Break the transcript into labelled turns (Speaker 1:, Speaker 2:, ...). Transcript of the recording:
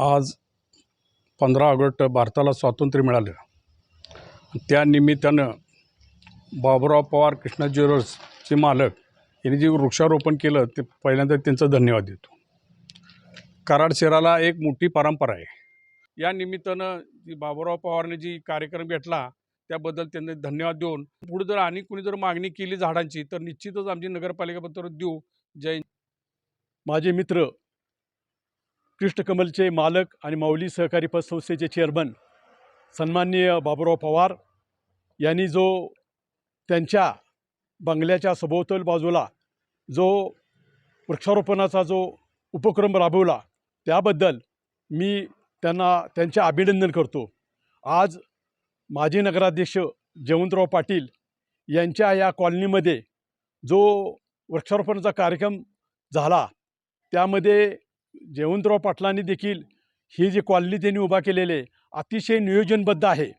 Speaker 1: आज पंधरा ऑगस्ट भारताला स्वातंत्र्य मिळालं. त्या निमित्तानं बाबुराव पवार कृष्णा ज्वेलर्सचे मालक यांनी जे वृक्षारोपण केलं ते पहिल्यांदा त्यांचं धन्यवाद देतो. कराड शहराला एक मोठी परंपरा आहे. या निमित्तानं जी बाबुराव पवारने जी कार्यक्रम घेतला त्याबद्दल त्यांनी धन्यवाद देऊन पुढे जर आणि कुणी जर मागणी केली झाडांची तर निश्चितच आमची नगरपालिकेबद्दल देऊ. जय
Speaker 2: माझे मित्र कृष्णकमलचे मालक आणि माऊली सहकारी पतसंस्थेचे चेअरमन सन्माननीय बाबुराव पवार यांनी जो त्यांच्या बंगल्याच्या सभोवतल बाजूला जो वृक्षारोपणाचा जो उपक्रम राबवला त्याबद्दल मी त्यांना त्यांचे अभिनंदन करतो. आज माजी नगराध्यक्ष जयवंतराव पाटील यांच्या या कॉलनीमध्ये जो वृक्षारोपणाचा कार्यक्रम झाला त्यामध्ये जयवंतराव पाटलांनी देखील ही जी कॉलनी त्यांनी उभा केलेले अतिशय नियोजनबद्ध आहे.